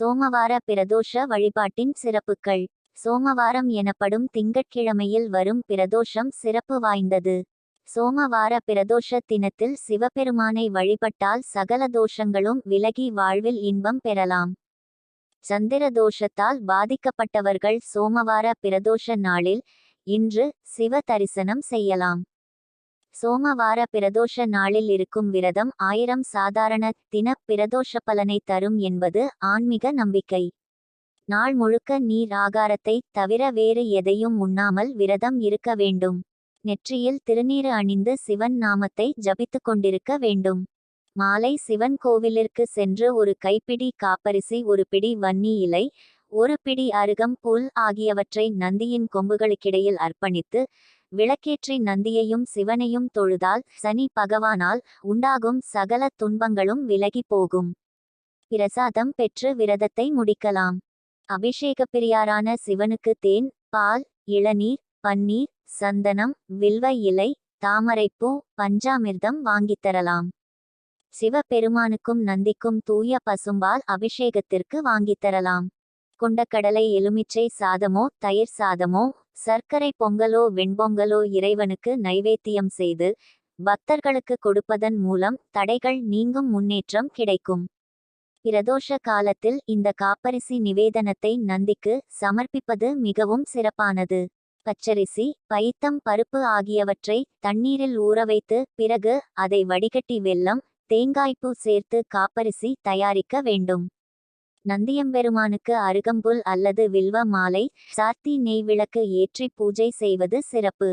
சோமவார பிரதோஷ வழிபாட்டின் சிறப்புகள் சோமவாரம் எனப்படும் திங்கட்கிழமையில் வரும் பிரதோஷம் சிறப்பு வாய்ந்தது. சோமவார பிரதோஷ தினத்தில் சிவபெருமானை வழிபட்டால் சகல தோஷங்களும் விலகி வாழ்வில் இன்பம் பெறலாம். சந்திர தோஷத்தால் பாதிக்கப்பட்டவர்கள் சோமவார பிரதோஷ நாளில் இன்று சிவ தரிசனம் செய்யலாம். சோமவார பிரதோஷ நாளில் இருக்கும் விரதம் ஆயிரம் சாதாரண தின பிரதோஷ பலனை தரும் என்பது ஆன்மீக நம்பிக்கை. நாள் முழுக்க நீர் ஆகாரத்தை தவிர வேறு எதையும் உண்ணாமல் விரதம் இருக்க வேண்டும். நெற்றியில் திருநீறு அணிந்து சிவன் நாமத்தை ஜபித்துக் கொண்டிருக்க வேண்டும். மாலை சிவன் கோவிலிற்கு சென்று ஒரு கைப்பிடி காப்பரிசி ஒரு பிடி வன்னி இலை ஒரு பிடி அருகம் புல் ஆகியவற்றை நந்தியின் கொம்புகளுக்கிடையில் அர்ப்பணித்து விளக்கேற்றி நந்தியையும் சிவனையும் தொழுதால் சனி பகவானால் உண்டாகும் சகல துன்பங்களும் விலகி போகும். பிரசாதம் பெற்று விரதத்தை முடிக்கலாம். அபிஷேக பிரியாரான சிவனுக்கு தேன் பால் இளநீர் பன்னீர் சந்தனம் வில்வ இலை தாமரைப்பூ பஞ்சாமிர்தம் வாங்கித் தரலாம். சிவபெருமானுக்கும் நந்திக்கும் தூய பசும்பால் அபிஷேகத்திற்கு வாங்கித் தரலாம். கொண்டக்கடலை எலுமிச்சை சாதமோ தயிர் சாதமோ சர்க்கரை பொங்கலோ வெண்பொங்கலோ இறைவனுக்கு நைவேத்தியம் செய்து பக்தர்களுக்கு கொடுப்பதன் மூலம் தடைகள் நீங்கும் முன்னேற்றம் கிடைக்கும். பிரதோஷ காலத்தில் இந்த காப்பரிசி நிவேதனத்தை நந்திக்கு சமர்ப்பிப்பது மிகவும் சிறப்பானது. பச்சரிசி பைத்தம் பருப்பு ஆகியவற்றை தண்ணீரில் ஊற வைத்து பிறகு அதை வடிகட்டி வெல்லம் தேங்காய்ப்பூ சேர்த்து காப்பரிசி தயாரிக்க வேண்டும். நந்தியம்பெருமானுக்கு அருகம்புல் அல்லது வில்வ மாலை சாத்தி நெய் விளக்கு ஏற்றி பூஜை செய்வது சிறப்பு.